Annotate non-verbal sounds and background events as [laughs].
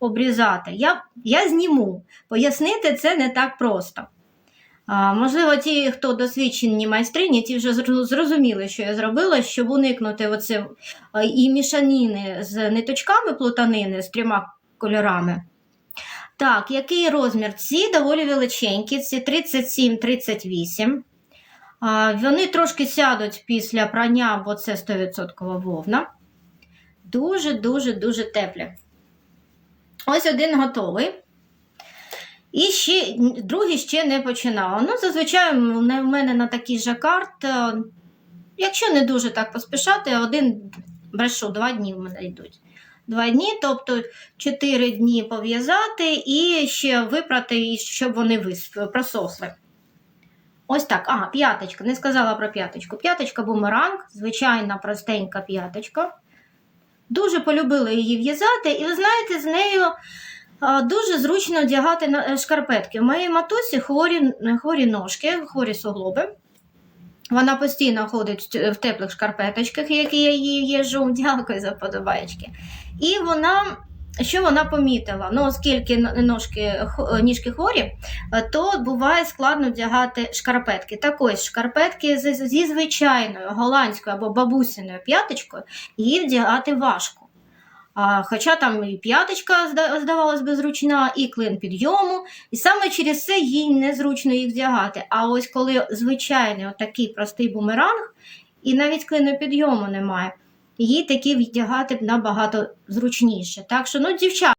обрізати. Я, я зніму. Пояснити це не так просто. А, можливо, ті, хто досвідчені майстрині, ті вже зрозуміли, що я зробила, щоб уникнути оце і мішаніни з ниточками плутанини з трьома кольорами. Так, який розмір? Ці доволі величенькі, ці 37-38. А, Вони трошки сядуть після прання, бо це 100% вовна. Дуже-дуже дуже теплі. Ось один готовий. І ще другий ще не починала. Ну, зазвичай в мене- на такий жакард, е, якщо не дуже так поспішати, один брешу, два дні в мене йдуть. Два дні, тобто чотири дні пов'язати і ще випрати, щоб вони просохли. Ось так. А, п'яточка. Не сказала про п'яточку. П'яточка бумеранг, звичайна простенька п'яточка. Дуже полюбила її в'язати, і ви знаєте, з нею дуже зручно одягати е, шкарпетки. У моїй матусі хворі, хворі ножки, хворі суглоби. Вона постійно ходить в- теплих шкарпеточках, які я їй їжу. [laughs] Дякую за подобаєчки. І вона, що вона помітила? Ну, оскільки ножки, ніжки хворі, е, то буває складно вдягати шкарпетки. Так ось шкарпетки зі, звичайною голландською або бабусиною п'яточкою її вдягати важко. А, хоча там і п'яточка зда- здавалось би зручна, і клин підйому, і саме через це їй незручно їх вдягати. А ось коли звичайний отакий простий бумеранг, і навіть клину підйому немає, їй такі вдягати набагато зручніше. Так що, ну, дівчата.